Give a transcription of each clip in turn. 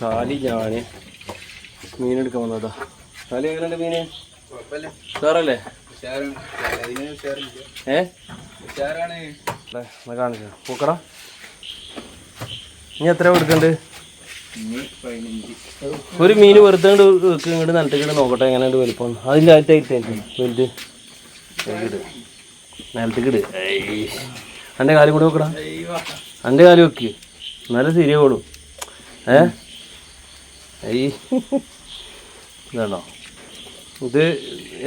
Sally ഞാൻ മീനെടുക്കാൻ വന്നതാ. Sally എങ്ങനെയുണ്ട് മീന്? സാറല്ലേ ഏ? ഇനി എത്ര കൊടുക്കണ്ട്? ഒരു മീൻ വെറുതെ ഇങ്ങോട്ട് നിലത്തേക്കിട്ട് നോക്കട്ടെ എങ്ങനെയുണ്ട് വലിപ്പം. അതിന്റെ ആയിട്ടായിട്ട് വലുത്. നിലത്തേക്കിട് എന്റെ കാര്യം കൂടെ നോക്കടാ എന്റെ കാര്യം വെക്ക്. എന്നാലും ശരിയാവുള്ളൂ. ഏ? ഏയ് ഇതാണോ? ഇത്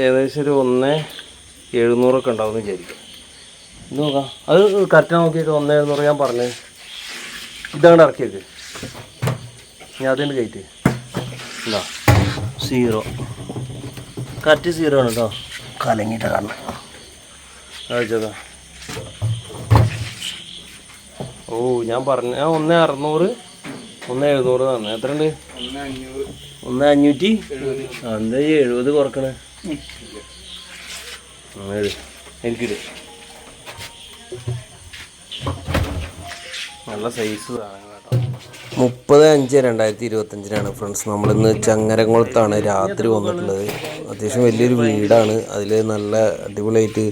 ഏകദേശം ഒരു ഒന്ന് എഴുന്നൂറൊക്കെ ഉണ്ടാവും എന്ന് വിചാരിക്കും. ഇത് നോക്കാം. അത് കറക്റ്റ് നോക്കിയൊക്കെ. ഒന്ന് എഴുന്നൂറ് ഞാൻ പറഞ്ഞത് ഇതാണ് ഇറക്കിയത് ഞാൻ അതിന്റെ കയറ്റ് എന്താ സീറോ. കറക്റ്റ് സീറോ ആണ് കേട്ടോ കലങ്ങിയിട്ട് കാണണം. അയച്ചതാ ഓ ഞാൻ പറഞ്ഞ. ഒന്ന് അറുന്നൂറ് ഒന്ന് എഴുന്നൂറ് തന്നെ എത്ര ഉണ്ട് ഒന്ന് അഞ്ഞൂറ്. ഒന്ന് അഞ്ഞൂറ്റി? എന്താ എഴുപത് കുറക്കണേ? എനിക്ക് എനിക്കിട്. നല്ല സൈസ് മുപ്പത് അഞ്ച് രണ്ടായിരത്തി ഇരുപത്തഞ്ചിനാണ് ഫ്രണ്ട്സ്. നമ്മളിന്ന് ചങ്ങരംകുളത്താണ് രാത്രി വന്നിട്ടുള്ളത്. അത്യാവശ്യം വലിയൊരു വീടാണ്. അതിൽ നല്ല അടിപൊളിയായിട്ട്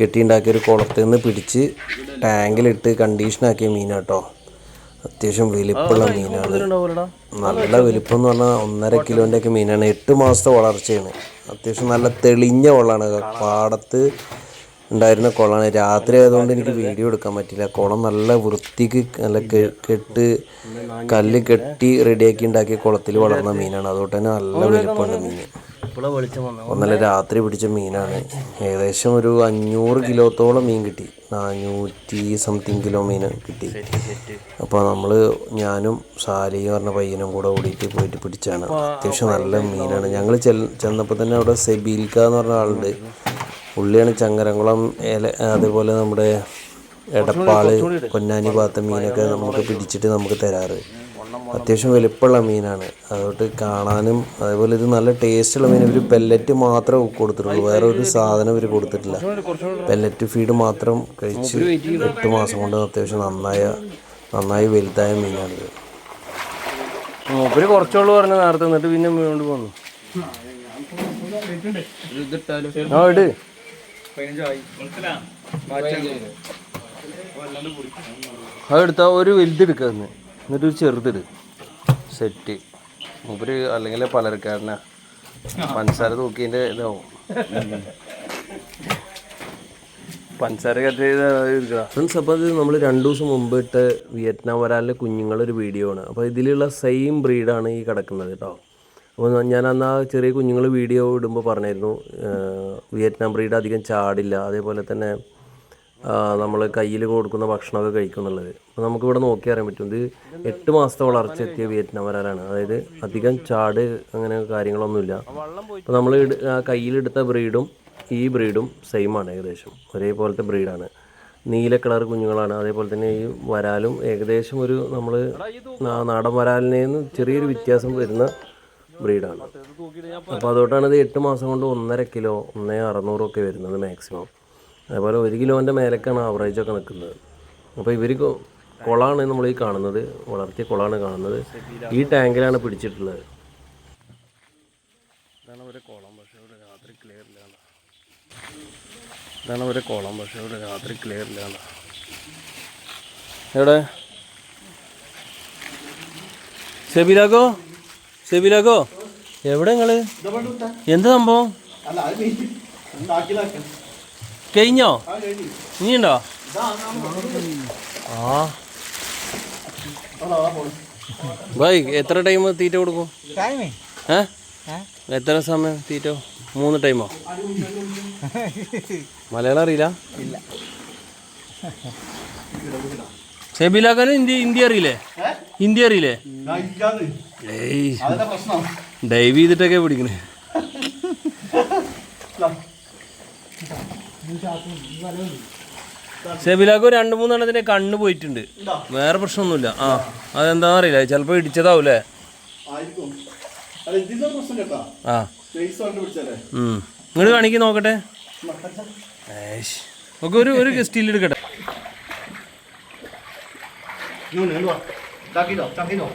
കെട്ടിയുണ്ടാക്കിയ ഒരു കുളത്തിൽ നിന്ന് പിടിച്ച് ടാങ്കിലിട്ട് കണ്ടീഷനാക്കിയ മീനാട്ടോ. അത്യാവശ്യം വലിപ്പമുള്ള മീനാണ്. നല്ല വലിപ്പം എന്ന് പറഞ്ഞാൽ ഒന്നര കിലോന്റെ ഒക്കെ മീനാണ്. എട്ട് മാസത്തെ വളർച്ചയാണ്. അത്യാവശ്യം നല്ല തെളിഞ്ഞ കൊള്ളാണ് പാടത്ത് ഉണ്ടായിരുന്ന കുളമാണ് രാത്രി ആയതുകൊണ്ട് എനിക്ക് വീഡിയോ എടുക്കാൻ പറ്റില്ല. കുളം നല്ല വൃത്തിക്ക് നല്ല കെട്ട് കല്ല് കെട്ടി റെഡിയാക്കി ഉണ്ടാക്കിയ കുളത്തിൽ വളർന്ന മീനാണ്. അതുകൊണ്ട് തന്നെ നല്ല വലിപ്പമുണ്ട് മീൻ. ഒന്നല്ല രാത്രി പിടിച്ച മീനാണ്. ഏകദേശം ഒരു അഞ്ഞൂറ് കിലോത്തോളം മീൻ കിട്ടി. നാനൂറ്റി സംതിങ് കിലോ മീൻ കിട്ടി. അപ്പോൾ നമ്മൾ ഞാനും സാലി പറഞ്ഞ പയ്യനും കൂടെ ഓടിയിട്ട് പോയിട്ട് പിടിച്ചാണ്. അത്യാവശ്യം നല്ല മീനാണ്. ഞങ്ങൾ ചെന്നപ്പോൾ തന്നെ അവിടെ സെബീൽക്ക എന്ന് പറഞ്ഞ ആളുണ്ട്. പുള്ളിയാണ് ചങ്ങരംകുളം ഏല അതേപോലെ നമ്മുടെ എടപ്പാൾ പൊന്നാനി ഭാഗത്തെ മീനൊക്കെ നമുക്ക് പിടിച്ചിട്ട് നമുക്ക് തരാറ്. അത്യാവശ്യം വലിപ്പമുള്ള മീനാണ്. അതുകൊണ്ട് കാണാനും അതേപോലെ ഇത് നല്ല ടേസ്റ്റുള്ള മീൻ ഇവർ പെല്ലറ്റ് മാത്രമേ കൊടുത്തിട്ടുള്ളൂ. വേറെ ഒരു സാധനം ഇവർ കൊടുത്തിട്ടില്ല. പെല്ലറ്റ് ഫീഡ് മാത്രം കഴിച്ച് എട്ട് മാസം കൊണ്ട് അത്യാവശ്യം നന്നായ നന്നായി വലുതായ മീനാണിത് മൂപ്പര് കുറച്ചുള്ളൂ പറഞ്ഞു നേരത്തെ. എന്നിട്ട് പിന്നെ കൊണ്ട് പോന്നു ആ ഇട്. പതിനഞ്ചായി മാറ്റാൻ അത് എടുത്താൽ ഒരു എന്നിട്ട് ഒരു ചെറുതിട്. സെറ്റ്. മൂപ്പര് അല്ലെങ്കിൽ പലർക്കാരനാ പഞ്ചസാര തൂക്കിന്റെ ഇതാവും. പഞ്ചസാര കട്ട് അപ്പോൾ അത് നമ്മൾ രണ്ട് ദിവസം മുമ്പ് ഇട്ട വിയറ്റ്നാം വരാലിലെ കുഞ്ഞുങ്ങളൊരു വീഡിയോ ആണ്. അപ്പോൾ ഇതിലുള്ള സെയിം ബ്രീഡാണ് ഈ കിടക്കുന്നത് കേട്ടോ അപ്പോൾ ഞാൻ അന്ന് ആ ചെറിയ കുഞ്ഞുങ്ങൾ വീഡിയോ ഇടുമ്പോൾ പറഞ്ഞായിരുന്നു വിയറ്റ്നാം ബ്രീഡ് അധികം ചാടില്ല. അതേപോലെ തന്നെ നമ്മൾ കയ്യിൽ കൊടുക്കുന്ന ഭക്ഷണമൊക്കെ കഴിക്കും എന്നുള്ളത്. അപ്പോൾ നമുക്കിവിടെ നോക്കി അറിയാൻ പറ്റും. ഇത് എട്ട് മാസത്തെ വളർച്ച എത്തിയ വിയറ്റ്നാം വരാലാണ് അതായത് അധികം ചാട് അങ്ങനെ കാര്യങ്ങളൊന്നുമില്ല. അപ്പോൾ നമ്മൾ കയ്യിലെടുത്ത ബ്രീഡും ഈ ബ്രീഡും സെയിം ആണ് ഏകദേശം. ഒരേപോലത്തെ ബ്രീഡാണ്. നീല കളർ കുഞ്ഞുങ്ങളാണ്. അതേപോലെ തന്നെ ഈ വരാലും ഏകദേശം ഒരു നമ്മൾ നാടൻ വരാലിനെ ചെറിയൊരു വ്യത്യാസം വരുന്ന ബ്രീഡാണ്. അപ്പോൾ അതുകൊണ്ടാണ് ഇത് എട്ട് മാസം കൊണ്ട് ഒന്നര കിലോ ഒന്നേ അറുന്നൂറൊക്കെ വരുന്നത് മാക്സിമം. അതേപോലെ ഒരു കിലോന്റെ മേലേക്കാണ് ആവറേജൊക്കെ നിൽക്കുന്നത്. അപ്പോൾ ഇവർ കുളമാണ് നമ്മൾ ഈ കാണുന്നത്. വളർത്തിയ കുളമാണ് കാണുന്നത്. ഈ ടാങ്കിലാണ് പിടിച്ചിട്ടുള്ളത്. ഇതാണ് ഒരു കുളം പക്ഷേ ഇവിടെ രാത്രി ക്ലിയർ ഇല്ലാണ്ട്. ഇതാണ് ഒരു കുളം പക്ഷേ ഇവിടെ രാത്രി ക്ലിയർ ഇല്ലാണ്ട്. എവിടെ? സെബിലാക്കോ? സെബിലാക്കോ? എവിടെ നിങ്ങൾ? എന്ത് സംഭവം? കഴിഞ്ഞോ? ഇനിയുണ്ടോ? ആ. ബൈ എത്ര ടൈം തീറ്റ കൊടുക്കും? ഏ? എത്ര സമയം തീറ്റ? മൂന്ന് ടൈമോ? മലയാളം അറിയില്ല? ഇല്ല. സെബിലാക്കാനും ഹിന്ദി ഹിന്ദി അറിയില്ലേ? ഹിന്ദി അറിയില്ലേ? ഡൈവ് ചെയ്തിട്ടൊക്കെ പിടിക്കണേ. സെബിലാക്ക് രണ്ട് മൂന്നെണ്ണത്തിന്റെ കണ്ണ് പോയിട്ടുണ്ട്. വേറെ പ്രശ്നമൊന്നുമില്ല. ആ അതെന്താണെന്ന് അറിയില്ല ചിലപ്പോൾ ഇടിച്ചതാവൂലേ അല്ല ആ. ഇങ്ങോട്ട് കാണിക്ക് നോക്കട്ടെ. ഒക്കെ ഒരു ഒരു സ്റ്റീൽ എടുക്കട്ടെ. ഇങ്ങോട്ട് ഇങ്ങോട്ട് വാ. ചാക്കിട്ടോ ചാക്കിട്ടോ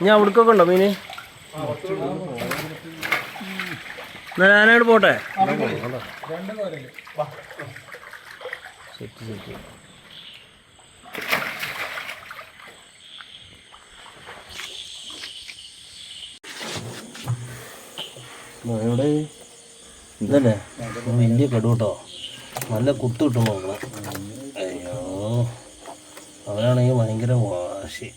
ഞാൻ അവിടേക്കൊക്കെ ഉണ്ടോ മീന്? എന്നാൽ ഞാനങ്ങോട്ട് പോട്ടെ. സെറ്റ് സെറ്റ് ഇവിടെ ഇതല്ലേ? വലിയ കടു നല്ല കുത്തു കിട്ടും നോക്കണം അയ്യോ. അവനാണെങ്കിൽ ഭയങ്കര വാശി.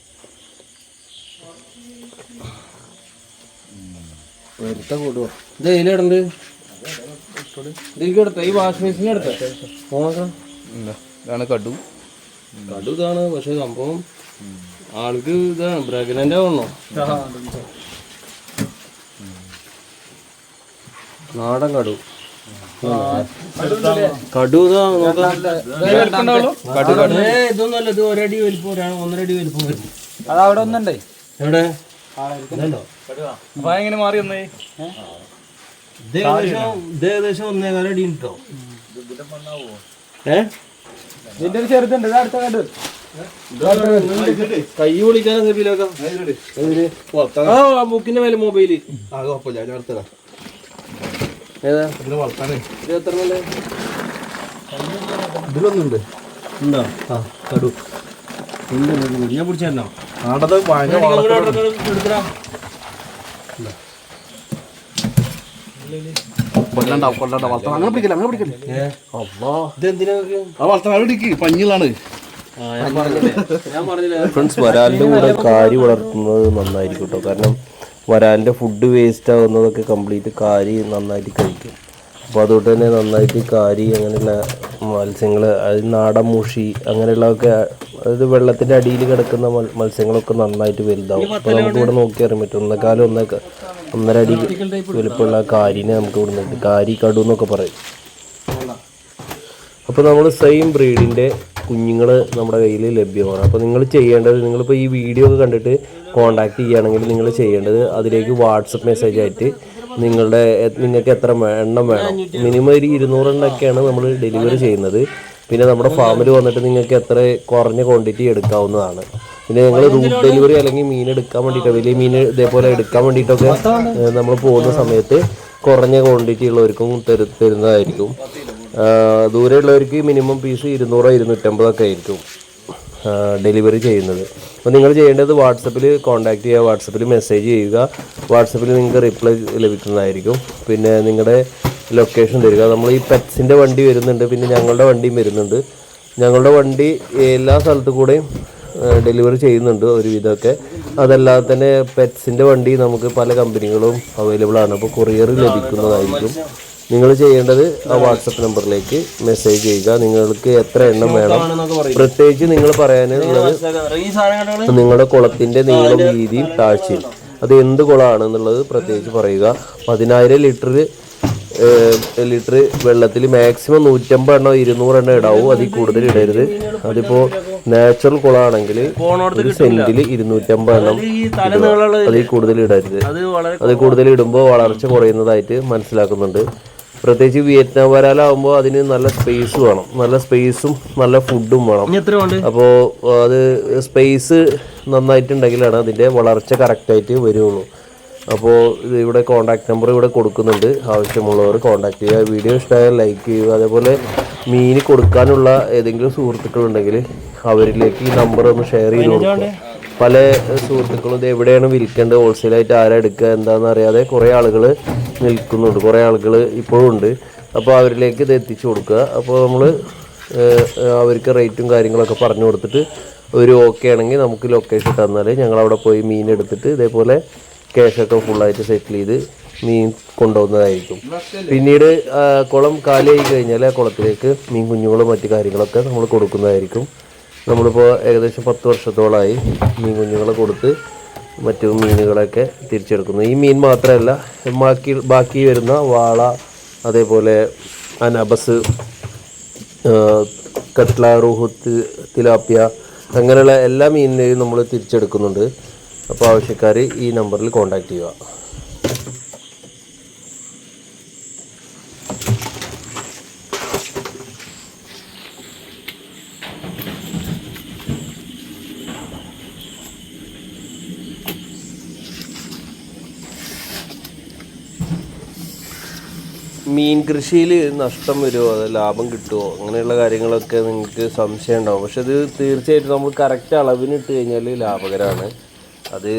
വെറുതെ കൂടുവോ? ഇത് ഇതിലിടണ്ട് ഇതിലേക്ക് എടുത്ത ഈ വാഷ് മെഷീൻ എടുത്ത? നോക്കാം ഇതാണ് കടു. കടു ഇതാണ് പക്ഷെ സംഭവം ആൾക്ക് ഇതാണ് പ്രഗ്നന്റ് ആവണോ? നാടൻ കടു. കടു ഇതൊന്നുമല്ല ഇത് ഒരടി വലിപ്പം ഒന്നരടി വലിപ്പം വരും. അത് അവിടെ ഒന്നുണ്ടേ? എവിടെ? അപ്പൊ എങ്ങനെ മാറി വന്നേ? ഇത് ഏകദേശം ഇത് ഏകദേശം ഒന്നേകാല അടി ഉണ്ടോ? ഏ? ഇതിന്റെ ഒരു ചെറുതുണ്ട് ഇത് അടുത്ത കണ്ടു. കൈ ബുക്കിന്റെ മേലെ മൊബൈൽ. ആ കുഴപ്പമില്ല. ഞാൻ അടുത്തതാ. ഏതാ? ഇതിനെ വളർത്താനേ ഇത് എത്ര നല്ല ഇതിലൊന്നുണ്ട്. ഉണ്ടോ? ആ കടു. ഞാൻ പിടിച്ചോ ഭയങ്കര അങ്ങനെ പിടിക്കില്ല അങ്ങനെ പിടിക്കില്ല. ആ അവിടെ ഇടിക്ക് പഞ്ഞിലാണ് ഫ്രണ്ട്സ് വരാലിന്റെ കൂടെ കാരി വളർത്തുന്നത് നന്നായിരിക്കും കേട്ടോ. കാരണം വരാലിന്റെ ഫുഡ് വേസ്റ്റ് ആവുന്നതൊക്കെ കംപ്ലീറ്റ് കാരി നന്നായിട്ട് കഴിക്കും. അപ്പോൾ അതുകൊണ്ട് തന്നെ നന്നായിട്ട് കാരി അങ്ങനെയുള്ള മത്സ്യങ്ങൾ അത് നാടൻ മുഷി അങ്ങനെയുള്ളതൊക്കെ അതായത് വെള്ളത്തിന്റെ അടിയിൽ കിടക്കുന്ന മത്സ്യങ്ങളൊക്കെ നന്നായിട്ട് വലുതാവും. അപ്പോൾ നമുക്ക് ഇവിടെ നോക്കി അറിയാൻ പറ്റും. ഒന്നേക്കാലം ഒന്നേക്ക ഒന്നര അടി വലുപ്പമുള്ള കാരിനെ നമുക്ക് ഇവിടെ നിന്ന് കാരി കടു എന്നൊക്കെ പറയും. അപ്പോൾ നമ്മൾ സെയിം ബ്രീഡിന്റെ കുഞ്ഞുങ്ങൾ നമ്മുടെ കയ്യിൽ ലഭ്യമാണ്. അപ്പോൾ നിങ്ങൾ ചെയ്യേണ്ടത് നിങ്ങളിപ്പോൾ ഈ വീഡിയോ ഒക്കെ കണ്ടിട്ട് കോൺടാക്ട് ചെയ്യുകയാണെങ്കിൽ നിങ്ങൾ ചെയ്യേണ്ടത് അതിലേക്ക് വാട്സപ്പ് മെസ്സേജ് ആയിട്ട് നിങ്ങളുടെ നിങ്ങൾക്ക് എത്ര എണ്ണം വേണം? മിനിമം ഒരു ഇരുന്നൂറെണ്ണൊക്കെയാണ് നമ്മൾ ഡെലിവറി ചെയ്യുന്നത്. പിന്നെ നമ്മുടെ ഫാമിൽ വന്നിട്ട് നിങ്ങൾക്ക് എത്ര കുറഞ്ഞ ക്വാണ്ടിറ്റി എടുക്കാവുന്നതാണ്. പിന്നെ ഞങ്ങൾ റൂട്ട് ഡെലിവറി അല്ലെങ്കിൽ മീൻ എടുക്കാൻ വേണ്ടിയിട്ട് വലിയ മീൻ ഇതേപോലെ എടുക്കാൻ വേണ്ടിയിട്ടൊക്കെ നമ്മൾ പോകുന്ന സമയത്ത് കുറഞ്ഞ ക്വാണ്ടിറ്റി ഉള്ളവർക്കും തരു തരുന്നതായിരിക്കും. ദൂരെയുള്ളവർക്ക് മിനിമം പീസ് ഇരുന്നൂറോ ഇരുന്നൂറ്റമ്പതൊക്കെ ആയിരിക്കും ഡെലിവറി ചെയ്യുന്നത്. അപ്പോൾ നിങ്ങൾ ചെയ്യേണ്ടത് വാട്സപ്പിൽ കോൺടാക്ട് ചെയ്യുക വാട്സപ്പിൽ മെസ്സേജ് ചെയ്യുക. വാട്സപ്പിൽ നിങ്ങൾക്ക് റിപ്ലൈ ലഭിക്കുന്നതായിരിക്കും. പിന്നെ നിങ്ങളുടെ ലൊക്കേഷൻ തരിക. നമ്മൾ ഈ പെറ്റ്സിന്റെ വണ്ടി വരുന്നുണ്ട്. പിന്നെ ഞങ്ങളുടെ വണ്ടിയും വരുന്നുണ്ട്. ഞങ്ങളുടെ വണ്ടി എല്ലാ സ്ഥലത്തു കൂടെയും ഡെലിവറി ചെയ്യുന്നുണ്ട് ഒരുവിധമൊക്കെ. അതല്ലാതെ തന്നെ പെറ്റ്സിന്റെ വണ്ടി നമുക്ക് പല കമ്പനികളും അവൈലബിൾ ആണ്. അപ്പോൾ കൊറിയർ ലഭിക്കുന്നതായിരിക്കും. നിങ്ങൾ ചെയ്യേണ്ടത് ആ വാട്സപ്പ് നമ്പറിലേക്ക് മെസ്സേജ് ചെയ്യുക. നിങ്ങൾക്ക് എത്ര എണ്ണം വേണം. പ്രത്യേകിച്ച് നിങ്ങൾ പറയാനുള്ളത് നിങ്ങളുടെ കുളത്തിന്റെ നീളം വീതിയും താഴ്ചയും. അത് എന്ത് കുളമാണ് എന്നുള്ളത് പ്രത്യേകിച്ച് പറയുക. പതിനായിരം ലിറ്റർ ലിറ്റർ വെള്ളത്തിൽ മാക്സിമം നൂറ്റമ്പത് എണ്ണോ ഇരുന്നൂറ് എണ്ണോ ഇടാവും. അതിൽ കൂടുതൽ ഇടരുത്. അതിപ്പോ നാച്ചുറൽ കുളമാണെങ്കിൽ ഒരു സെന്റിൽ ഇരുന്നൂറ്റമ്പത് എണ്ണം. അതിൽ കൂടുതൽ ഇടരുത്. അതിൽ കൂടുതൽ ഇടുമ്പോൾ വളർച്ച കുറയുന്നതായിട്ട് മനസ്സിലാക്കുന്നുണ്ട്. പ്രത്യേകിച്ച് വിയറ്റ്നാം വരാലാവുമ്പോൾ അതിന് നല്ല സ്പേസ് വേണം. നല്ല സ്പേസും നല്ല ഫുഡും വേണം. അപ്പോൾ അത് സ്പേസ് നന്നായിട്ടുണ്ടെങ്കിലാണ് അതിന്റെ വളർച്ച കറക്റ്റായിട്ട് വരുള്ളൂ. അപ്പോൾ ഇത് ഇവിടെ കോൺടാക്ട് നമ്പർ ഇവിടെ കൊടുക്കുന്നുണ്ട്. ആവശ്യമുള്ളവർ കോൺടാക്ട് ചെയ്യുക. വീഡിയോ ഇഷ്ടമായാൽ ലൈക്ക് ചെയ്യുക. അതേപോലെ മീൻ കൊടുക്കാനുള്ള ഏതെങ്കിലും സുഹൃത്തുക്കളുണ്ടെങ്കിൽ അവരിലേക്ക് ഈ നമ്പർ ഒന്ന് ഷെയർ ചെയ്ത് കൊടുക്കുക. പല സുഹൃത്തുക്കളും ഇത് എവിടെയാണ് വിൽക്കേണ്ടത്? ഹോൾസെയിലായിട്ട് ആരാ എടുക്കുക? എന്താണെന്ന് അറിയാതെ കുറേ ആളുകൾ നിൽക്കുന്നുണ്ട്. കുറേ ആളുകൾ ഇപ്പോഴും ഉണ്ട്. അപ്പോൾ അവരിലേക്ക് ഇത് എത്തിച്ചു കൊടുക്കുക. അപ്പോൾ നമ്മൾ അവർക്ക് റേറ്റും കാര്യങ്ങളൊക്കെ പറഞ്ഞു കൊടുത്തിട്ട് ഒരു ഓക്കെ ആണെങ്കിൽ നമുക്ക് ലൊക്കേഷൻ തന്നാൽ ഞങ്ങൾ അവിടെ പോയി മീൻ എടുത്തിട്ട് ഇതേപോലെ ക്യാഷൊക്കെ ഫുള്ളായിട്ട് സെറ്റിൽ ചെയ്ത് മീൻ കൊണ്ടുപോകുന്നതായിരിക്കും പിന്നീട് കുളം കാലിയായി കഴിഞ്ഞാൽ ആ കുളത്തിലേക്ക് മീൻ കുഞ്ഞുങ്ങളും മറ്റു കാര്യങ്ങളൊക്കെ നമ്മൾ കൊടുക്കുന്നതായിരിക്കും. നമ്മളിപ്പോൾ ഏകദേശം പത്ത് വർഷത്തോളമായി മീൻ കുഞ്ഞുങ്ങളെ കൊടുത്ത് മറ്റു മീനുകളൊക്കെ തിരിച്ചെടുക്കുന്നു. ഈ മീൻ മാത്രമല്ല ബാക്കി ബാക്കി വരുന്ന വാള അതേപോലെ അനബസ് കട്ട്ല റൂഹത്ത് തിലാപ്പിയ അങ്ങനെയുള്ള എല്ലാ മീനിനെയും നമ്മൾ തിരിച്ചെടുക്കുന്നുണ്ട്. അപ്പോൾ ആവശ്യക്കാർ ഈ നമ്പറിൽ കോൺടാക്റ്റ് ചെയ്യുക. മീൻ കൃഷിയിൽ നഷ്ടം വരുമോ അത് ലാഭം കിട്ടുമോ അങ്ങനെയുള്ള കാര്യങ്ങളൊക്കെ നിങ്ങൾക്ക് സംശയം ഉണ്ടാവും പക്ഷെ അത് തീർച്ചയായിട്ടും നമ്മൾ കറക്റ്റ് അളവിനിട്ട് കഴിഞ്ഞാൽ ലാഭകരമാണ്. അത്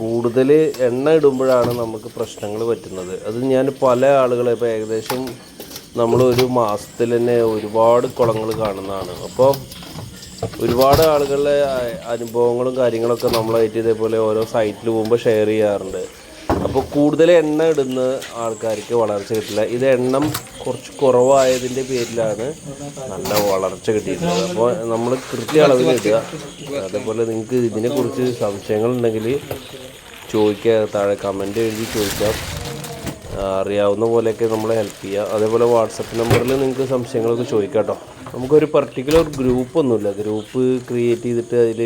കൂടുതൽ എണ്ണ ഇടുമ്പോഴാണ് നമുക്ക് പ്രശ്നങ്ങൾ പറ്റുന്നത്. അത് ഞാൻ പല ആളുകളെ ഇപ്പോൾ ഏകദേശം നമ്മൾ ഒരു മാസത്തിൽ തന്നെ ഒരുപാട് കുളങ്ങൾ കാണുന്നതാണ്. അപ്പോൾ ഒരുപാട് ആളുകളുടെ അനുഭവങ്ങളും കാര്യങ്ങളൊക്കെ നമ്മളായിട്ട് ഇതേപോലെ ഓരോ സൈറ്റിൽ പോകുമ്പോൾ ഷെയർ ചെയ്യാറുണ്ട്. അപ്പോൾ കൂടുതൽ എണ്ണ ഇടുന്ന ആൾക്കാർക്ക് വളർച്ച കിട്ടില്ല. ഇത് എണ്ണം കുറച്ച് കുറവായതിന്റെ പേരിലാണ് നല്ല വളർച്ച കിട്ടിയിട്ടുള്ളത്. അപ്പോൾ നമ്മൾ കൃത്യ അളവിൽ ഇടുക. അതേപോലെ നിങ്ങൾക്ക് ഇതിനെക്കുറിച്ച് സംശയങ്ങളുണ്ടെങ്കിൽ ചോദിക്കുക താഴെ കമന്റ് എഴുതി ചോദിക്കാം. അറിയാവുന്ന പോലെയൊക്കെ നമ്മളെ ഹെൽപ്പ് ചെയ്യുക അതേപോലെ വാട്സപ്പ് നമ്പറിൽ നിങ്ങൾക്ക് സംശയങ്ങളൊക്കെ ചോദിക്കാം കേട്ടോ. നമുക്കൊരു പർട്ടിക്കുലർ ഗ്രൂപ്പ് ഒന്നുമില്ല. ഗ്രൂപ്പ് ക്രിയേറ്റ് ചെയ്തിട്ട് അതിൽ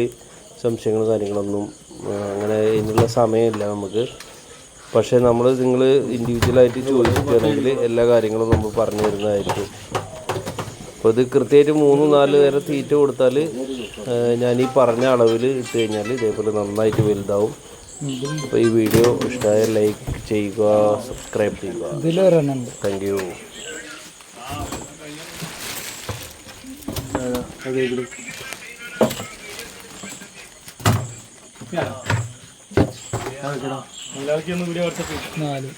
സംശയങ്ങളും കാര്യങ്ങളൊന്നും അങ്ങനെ അതിനുള്ള സമയമില്ല നമുക്ക്. പക്ഷേ നമ്മൾ നിങ്ങൾ ഇൻഡിവിജ്വലായിട്ട് ചോദിച്ചിട്ടാണെങ്കിൽ എല്ലാ കാര്യങ്ങളും നമ്മൾ പറഞ്ഞു തരുന്നതായിരിക്കും അപ്പോൾ ഇത് കൃത്യമായിട്ട് മൂന്ന് നാല് നേരം തീറ്റ കൊടുത്താൽ ഞാൻ ഈ പറഞ്ഞ അളവിൽ ഇട്ട് കഴിഞ്ഞാൽ ഇതേപോലെ നന്നായിട്ട് വലുതാവും അപ്പോൾ ഈ വീഡിയോ ഇഷ്ടമായ ലൈക്ക് ചെയ്യുക സബ്സ്ക്രൈബ് ചെയ്യുക താങ്ക് യു നാല്.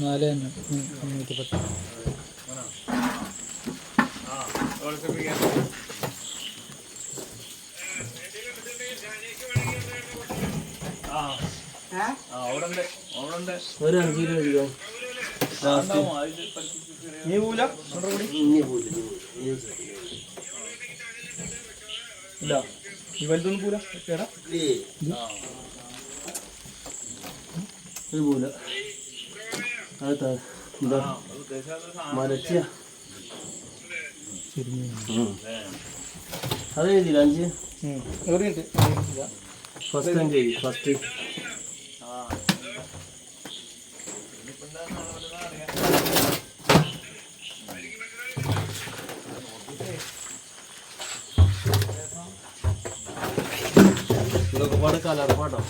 നാല് തന്നെ. മുന്നൂറ്റി പത്ത് ഒരു അഞ്ച് കിലോ നീ പോല ഇല്ല. ഈ വലുതൊന്നും പോല കേടാ ഇത് പോലെ അത് എന്താ മരച്ച അത് എഴുതിയില്ല അഞ്ച്? ഫസ്റ്റ് അഞ്ച് എഴുതി ഫസ്റ്റ് ഇതൊക്കെ പാട് കലർപ്പാട്ടോ.